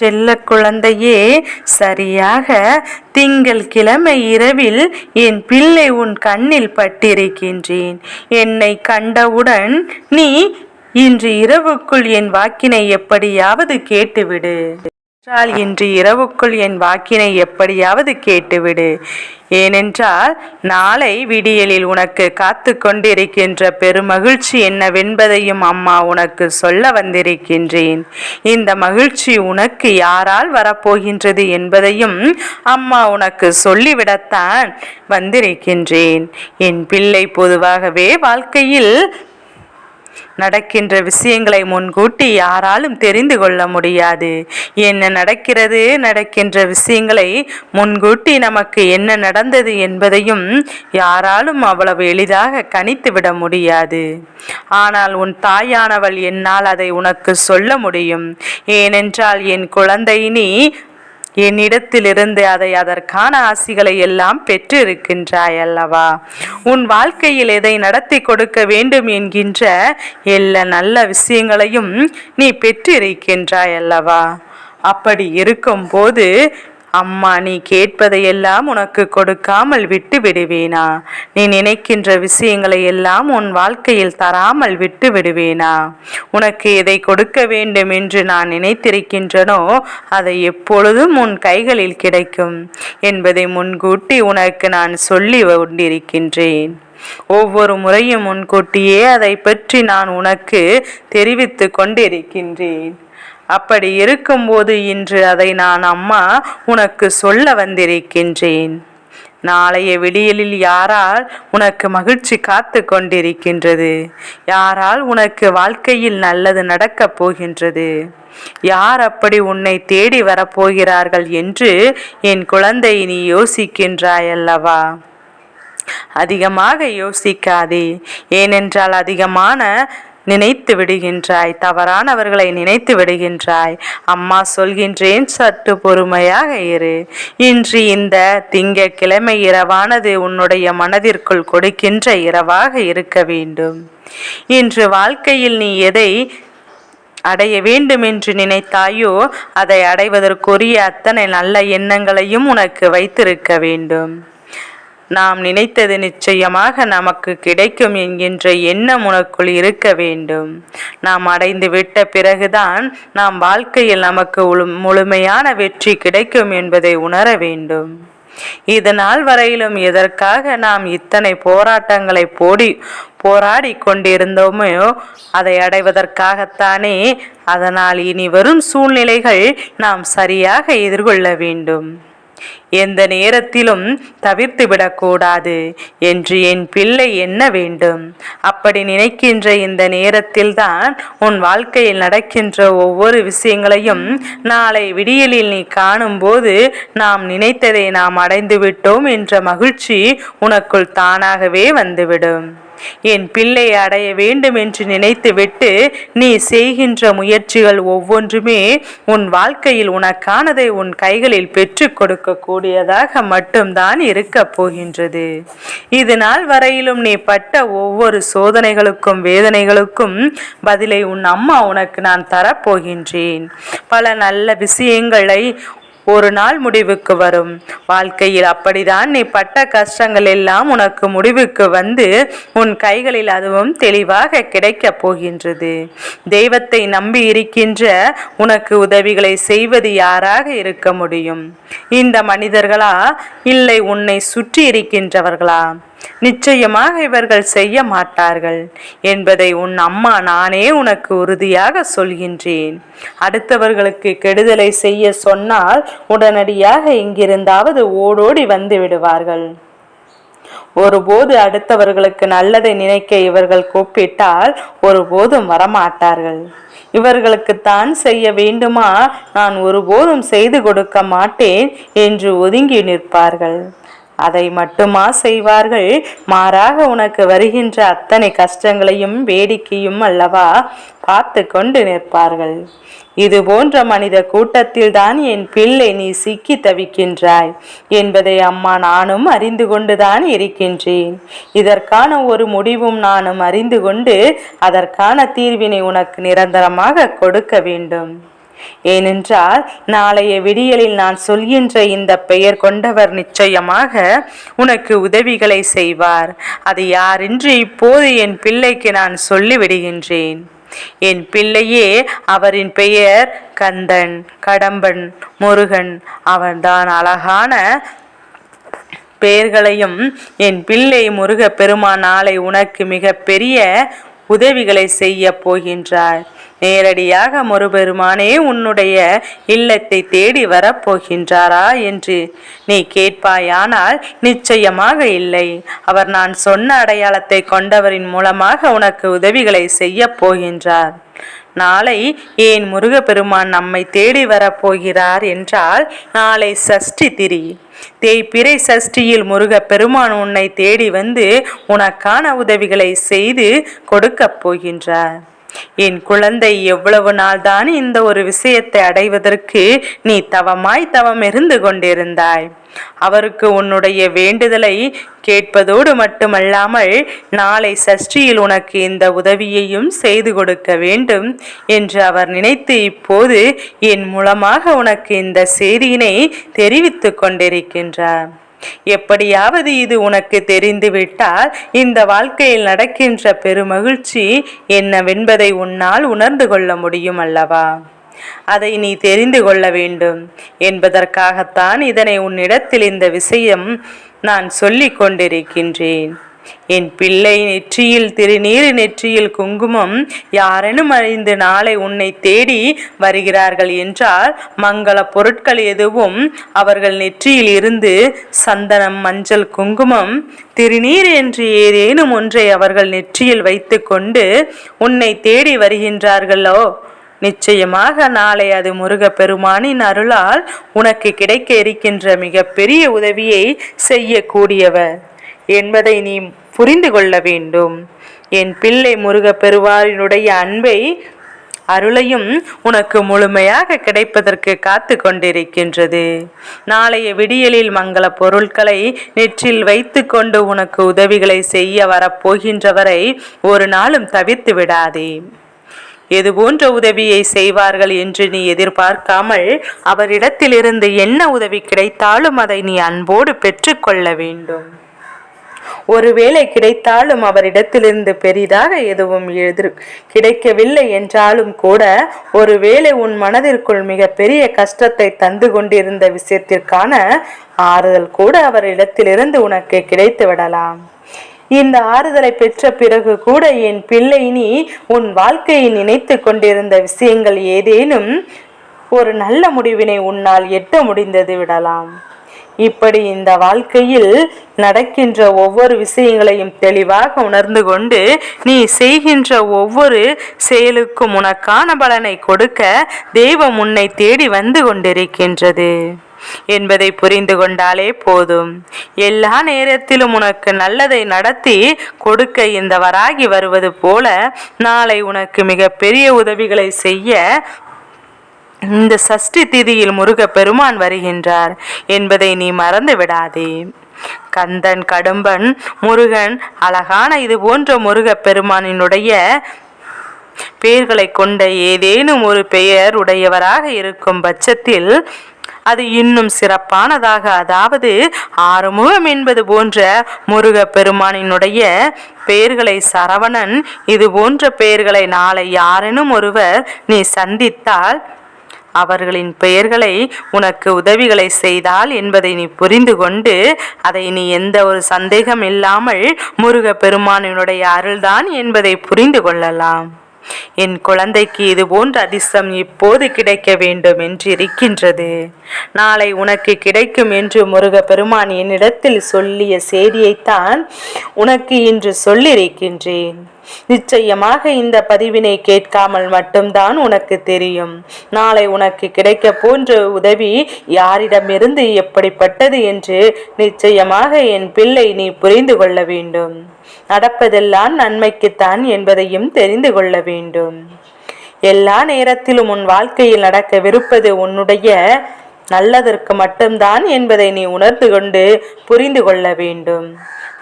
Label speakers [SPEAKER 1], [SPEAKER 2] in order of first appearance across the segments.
[SPEAKER 1] செல்ல குழந்தையே சரியாக திங்கள் கிழமை இரவில் என் பிள்ளை உன் கண்ணில் பட்டிருக்கின்றேன். என்னை கண்டவுடன் நீ இன்று இரவுக்குள் என் வாக்கினை எப்படியாவது கேட்டுவிடு. என்றால் இன்று இரவுக்குள் என் வாக்கினை எப்படியாவது கேட்டுவிடு. ஏனென்றால் நாளை விடியலில் உனக்கு காத்து கொண்டிருக்கின்ற பெருமகிழ்ச்சி என்னவென்பதையும் அம்மா உனக்கு சொல்ல வந்திருக்கின்றேன். இந்த மகிழ்ச்சி உனக்கு யாரால் வரப்போகின்றது என்பதையும் அம்மா உனக்கு சொல்லிவிடத்தான் வந்திருக்கின்றேன். என் பிள்ளை பொதுவாகவே வாழ்க்கையில் நடக்கின்ற விஷயங்களை முன்கூட்டி யாராலும் தெரிந்து கொள்ள முடியாது. என்ன நடக்கிறது நடக்கின்ற விஷயங்களை முன்கூட்டி நமக்கு என்ன நடந்தது என்பதையும் யாராலும் அவ்வளவு எளிதாக கணித்து விட முடியாது. ஆனால் உன் தாயானவள் என்னால் அதை உனக்கு சொல்ல முடியும். ஏனென்றால் என் குழந்தை நீ என்னிடத்திலிருந்து அதை அதற்கான ஆசிகளை எல்லாம் பெற்று இருக்கின்றாய் அல்லவா உன் வாழ்க்கையில் எதை நடத்தி கொடுக்க வேண்டும் என்கின்ற எல்லா நல்ல விஷயங்களையும் நீ பெற்று இருக்கின்றாய் அல்லவா அப்படி இருக்கும்போது அம்மா நீ கேட்பதையெல்லாம் உனக்கு கொடுக்காமல் விட்டு விடுவேனா நீ நினைக்கின்ற விஷயங்களை எல்லாம் உன் வாழ்க்கையில் தராமல் விட்டு விடுவேனா உனக்கு எதை கொடுக்க வேண்டும் என்று நான் நினைத்திருக்கின்றனோ அதை எப்பொழுதும் உன் கைகளில் கிடைக்கும் என்பதை முன்கூட்டி உனக்கு நான் சொல்லி கொண்டிருக்கின்றேன். ஒவ்வொரு முறையும் முன்கூட்டியே அதை பற்றி நான் உனக்கு தெரிவித்து கொண்டிருக்கின்றேன். அப்படி இருக்கும்போது இன்று அதை நான் அம்மா உனக்கு சொல்ல வந்திருக்கின்றேன். நாளைய விடியலில் யாரால் உனக்கு மகிழ்ச்சி காத்து கொண்டிருக்கின்றது? யாரால் உனக்கு வாழ்க்கையில் நல்லது நடக்கப் போகின்றது? யார் அப்படி உன்னை தேடி வரப்போகிறார்கள் என்று என் குழந்தை நீ யோசிக்கின்றாயல்லவா? அதிகமாக யோசிக்காதே. ஏனென்றால் அதிகமான நினைத்து விடுகின்றாய். தவறானவர்களை நினைத்து விடுகின்றாய். அம்மா சொல்கின்றேன் சற்று பொறுமையாக இரு. இன்று இந்த திங்கக்கிழமை இரவானது உன்னுடைய மனதிற்குள் கொடுக்கின்ற இரவாக இருக்க வேண்டும். இன்று வாழ்க்கையில் நீ எதை அடைய வேண்டும் என்று நினைத்தாயோ அதை அடைவதற்குரிய அத்தனை நல்ல எண்ணங்களையும் உனக்கு வைத்திருக்க வேண்டும். நாம் நினைத்தது நிச்சயமாக நமக்கு கிடைக்கும் என்கின்ற எண்ணம் உனக்குள் இருக்க வேண்டும். நாம் அடைந்து விட்ட பிறகுதான் நாம் வாழ்க்கையில் நமக்கு முழுமையான வெற்றி கிடைக்கும் என்பதை உணர வேண்டும். இதனால் வரையிலும் எதற்காக நாம் இத்தனை போராட்டங்களை போடி போராடி கொண்டிருந்தோமோ அதை அடைவதற்காகத்தானே அதனால் இனி வரும் சூழ்நிலைகள் நாம் சரியாக எதிர்கொள்ள வேண்டும். எந்த நேரத்திலும் தவிர்த்து விடக்கூடாது என்று என் பிள்ளை என்ன வேண்டும்? அப்படி நினைக்கின்ற இந்த நேரத்தில்தான் உன் வாழ்க்கையில் நடக்கின்ற ஒவ்வொரு விஷயங்களையும் நாளை விடியலில் நீ காணும்போது நாம் நினைத்ததை நாம் அடைந்து விட்டோம் என்ற மகிழ்ச்சி உனக்குள் தானாகவே வந்துவிடும். என் பிள்ளை அடைய வேண்டும் என்று நினைத்துவிட்டு நீ செய்கின்ற முயற்சிகள் ஒவ்வொன்றுமே உன் வாழ்க்கையில் உனக்கானதை உன் கைகளில் பெற்று கொடுக்க கூடியதாக மட்டும்தான் இருக்க போகின்றது. இது நாள் வரையிலும் நீ பட்ட ஒவ்வொரு சோதனைகளுக்கும் வேதனைகளுக்கும் பதிலை உன் அம்மா உனக்கு நான் தரப்போகின்றேன். பல நல்ல விஷயங்களை ஒரு நாள் முடிவுக்கு வரும். வாழ்க்கையில் அப்படிதான் நீ பட்ட கஷ்டங்கள் எல்லாம் உனக்கு முடிவுக்கு வந்து உன் கைகளில் அதுவும் தெளிவாக கிடைக்கப் போகின்றது. தெய்வத்தை நம்பி இருக்கின்ற உனக்கு உதவிகளை செய்வது யாராக இருக்க முடியும்? இந்த மனிதர்களா? இல்லை உன்னை சுற்றி இருக்கின்றவர்களா? நிச்சயமாக இவர்கள் செய்ய மாட்டார்கள் என்பதை உன் அம்மா நானே உனக்கு உறுதியாக சொல்கின்றேன். அடுத்தவர்களுக்கு கெடுதலை செய்ய சொன்னால் உடனடியாக இங்கிருந்தாவது ஓடோடி வந்து விடுவார்கள். ஒருபோது அடுத்தவர்களுக்கு நல்லதை நினைக்க இவர்கள் கூப்பிட்டால் ஒருபோதும் வரமாட்டார்கள். இவர்களுக்கு தான் செய்ய வேண்டுமா? நான் ஒருபோதும் செய்து கொடுக்க மாட்டேன் என்று ஒதுங்கி நிற்பார்கள். அதை மட்டுமா செய்வார்கள்? மாறாக உனக்கு வருகின்ற அத்தனை கஷ்டங்களையும் வேடிக்கையும் அல்லவா பார்த்து கொண்டு நிற்பார்கள். இது போன்ற மனித கூட்டத்தில் தான் என் பிள்ளை நீ சிக்கி தவிக்கின்றாய் என்பதை அம்மா நானும் அறிந்து கொண்டுதான் இருக்கின்றேன். இதற்கான ஒரு முடிவும் நானும் அறிந்து கொண்டு அதற்கான தீர்வினை உனக்கு நிரந்தரமாக கொடுக்க வேண்டும். ஏனென்றால் நாளைய விடியலில் நான் சொல்கின்ற இந்த பெயர் கொண்டவர் நிச்சயமாக உனக்கு உதவிகளை செய்வார். அது யாரென்று இப்போது என் பிள்ளைக்கு நான் சொல்லிவிடுகின்றேன். என் பிள்ளையே அவரின் பெயர் கந்தன் கடம்பன் முருகன். அவன்தான் அழகான பெயர்களையும் என் பிள்ளை முருக பெருமான் நாளை உனக்கு மிக பெரிய உதவிகளை செய்ய போகின்றார். நேரடியாக முருபெருமானே உன்னுடைய இல்லத்தை தேடி வரப் போகின்றாரா என்று. நீ கேட்பாயானால் நிச்சயமாக இல்லை. அவர் நான் சொன்ன அடையாளத்தை கொண்டவரின் மூலமாக உனக்கு உதவிகளை செய்ய போகின்றார். நாளை ஏன் முருகப்பெருமான் நம்மை தேடி வரப்போகிறார் என்றால் நாளை சஷ்டி திரி தேய்பிறை சஷ்டியில் முருகப் பெருமான் உன்னை தேடி வந்து உனக்கான உதவிகளை செய்து கொடுக்கப் போகின்றார். என் குழந்தை எவ்வளவு நாள்தான் இந்த ஒரு விஷயத்தை அடைவதற்கு நீ தவமாய் தவம் இருந்து கொண்டிருந்தாய். அவருக்கு உன்னுடைய வேண்டுதலை கேட்பதோடு மட்டுமல்லாமல் நாளை சஷ்டியில் உனக்கு இந்த உதவியையும் செய்து கொடுக்க வேண்டும் என்று அவர் நினைத்து இப்போது என் மூலமாக உனக்கு இந்த செய்தியினை தெரிவித்து கொண்டிருக்கின்றார். எப்படியாவது இது உனக்கு தெரிந்துவிட்டால் இந்த வாழ்க்கையில் நடக்கின்ற பெருமகிழ்ச்சி என்னவென்பதை உன்னால் உணர்ந்து கொள்ள முடியும் அல்லவா? அதை நீ தெரிந்து கொள்ள வேண்டும். என்பதற்காகத்தான் இதனை உன்னிடத்தில் இந்த விஷயம் நான் சொல்லிக் கொண்டிருக்கின்றேன். என் பிள்ளை நெற்றியில் திருநீர் நெற்றியில் குங்குமம் யாரெனும் அறிந்து நாளை உன்னை தேடி வருகிறார்கள் என்றால் மங்கள பொருட்கள் எதுவும் அவர்கள் நெற்றியில் இருந்து சந்தனம் மஞ்சள் குங்குமம் திருநீர் என்று ஏதேனும் ஒன்றை அவர்கள் நெற்றியில் வைத்துக்கொண்டு உன்னை தேடி வருகின்றார்களோ? நிச்சயமாக நாளை அது முருக பெருமானின் அருளால் உனக்கு கிடைக்க இருக்கின்ற மிகப்பெரிய உதவியை செய்யக்கூடியவர். என்பதை நீ புரிந்து கொள்ள வேண்டும். என் பிள்ளை முருகப் பெருவாரினுடைய அன்பை அருளையும் உனக்கு முழுமையாக கிடைப்பதற்கு காத்து கொண்டிருக்கின்றது. நாளைய விடியலில் மங்கள பொருட்களை நெற்றில் வைத்து கொண்டு உனக்கு உதவிகளை செய்ய வரப்போகின்றவரை ஒரு நாளும் தவிர்த்து விடாதே. எது போன்ற உதவியை செய்வார்கள் என்று நீ எதிர்பார்க்காமல் அவரிடத்திலிருந்து என்ன உதவி கிடைத்தாலும் அதை நீ அன்போடு பெற்றுக்கொள்ள வேண்டும். ஒருவேளை கிடைத்தாலும் அவரிடத்திலிருந்து பெரிதாக எதுவும் எதிர் கிடைக்கவில்லை என்றாலும் கூட ஒருவேளை உன் மனதிற்குள் மிக பெரிய கஷ்டத்தை தந்து கொண்டிருந்த விஷயத்திற்கான ஆறுதல் கூட அவரிடத்திலிருந்து உனக்கு கிடைத்து விடலாம். இந்த ஆறுதலை பெற்ற பிறகு கூட என் பிள்ளை நீ உன் வாழ்க்கையை நினைத்து கொண்டிருந்த விஷயங்கள் ஏதேனும் ஒரு நல்ல முடிவினை உன்னால் எட்ட முடிந்தது விடலாம். இப்படி இந்த வாழ்க்கையில் நடக்கின்ற ஒவ்வொரு விஷயங்களையும் தெளிவாக உணர்ந்து கொண்டு நீ செய்கின்ற ஒவ்வொரு செயலுக்கும் உனக்கான பலனை கொடுக்க தெய்வம் உன்னை தேடி வந்து கொண்டிருக்கின்றது. என்பதை புரிந்து கொண்டாலே போதும். எல்லா நேரத்திலும் உனக்கு நல்லதை நடத்தி கொடுக்க இந்த வராகி வருவது போல நாளை உனக்கு மிக பெரிய உதவிகளை செய்ய இந்த சஷ்டி திதியில் முருக பெருமான் வருகின்றார் என்பதை நீ மறந்து விடாதே கந்தன் கடும்பன் முருகன் அழகான இது போன்ற முருக பெருமானினுடைய பெயர்களை கொண்ட ஏதேனும் ஒரு பெயர் உடையவராக இருக்கும் பட்சத்தில் அது இன்னும் சிறப்பானதாக அதாவது ஆறுமுகம் என்பது போன்ற முருக பெருமானினுடைய பெயர்களை சரவணன் இது போன்ற பெயர்களை நாளை யாரெனும் ஒருவர் நீ சந்தித்தால் அவர்களின் பெயர்களை உனக்கு உதவிகளை செய்தால் என்பதை நீ புரிந்து கொண்டு அதை நீ எந்த ஒரு சந்தேகம் இல்லாமல் முருக பெருமானினுடைய அருள்தான் என்பதை புரிந்து கொள்ளலாம். என் குழந்தைக்கு இது போன்ற அதிர்ஷ்டம் இப்போது கிடைக்க வேண்டும் என்று இருக்கின்றது நாளை உனக்கு கிடைக்கும் என்று முருக பெருமான் என்னிடத்தில் சொல்லிய செய்தியைத்தான் உனக்கு இன்று சொல்லியிருக்கின்றேன். நிச்சயமாக இந்த பதிவினை கேட்காமல் மட்டும்தான் உனக்கு தெரியும். நாளை உனக்கு கிடைக்க போன்ற உதவி யாரிடமிருந்து எப்படிப்பட்டது என்று நிச்சயமாக என் பிள்ளை நீ புரிந்து கொள்ள வேண்டும். நடப்பதெல்லாம் நன்மைக்குத்தான் என்பதையும் தெரிந்து கொள்ள வேண்டும். எல்லா நேரத்திலும் உன் வாழ்க்கையில் நடக்கவிருப்பது உன்னுடைய நல்லதற்கு மட்டும்தான் என்பதை நீ உணர்ந்து கொண்டு புரிந்து கொள்ள வேண்டும்.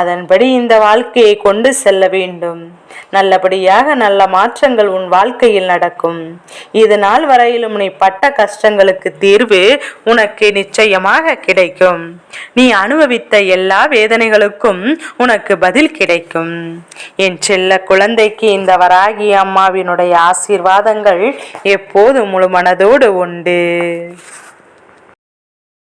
[SPEAKER 1] அதன்படி இந்த வாழ்க்கையை கொண்டு செல்ல வேண்டும். நல்லபடியாக நல்ல மாற்றங்கள் உன் வாழ்க்கையில் நடக்கும். இது நாள் வரையிலும் நீ பட்ட கஷ்டங்களுக்கு தீர்வு உனக்கு நிச்சயமாக கிடைக்கும். நீ அனுபவித்த எல்லா வேதனைகளுக்கும் உனக்கு பதில் கிடைக்கும். என் செல்ல குழந்தைக்கு இந்த வராகி அம்மாவினுடைய ஆசீர்வாதங்கள் எப்போது முழு மனதோடு உண்டு.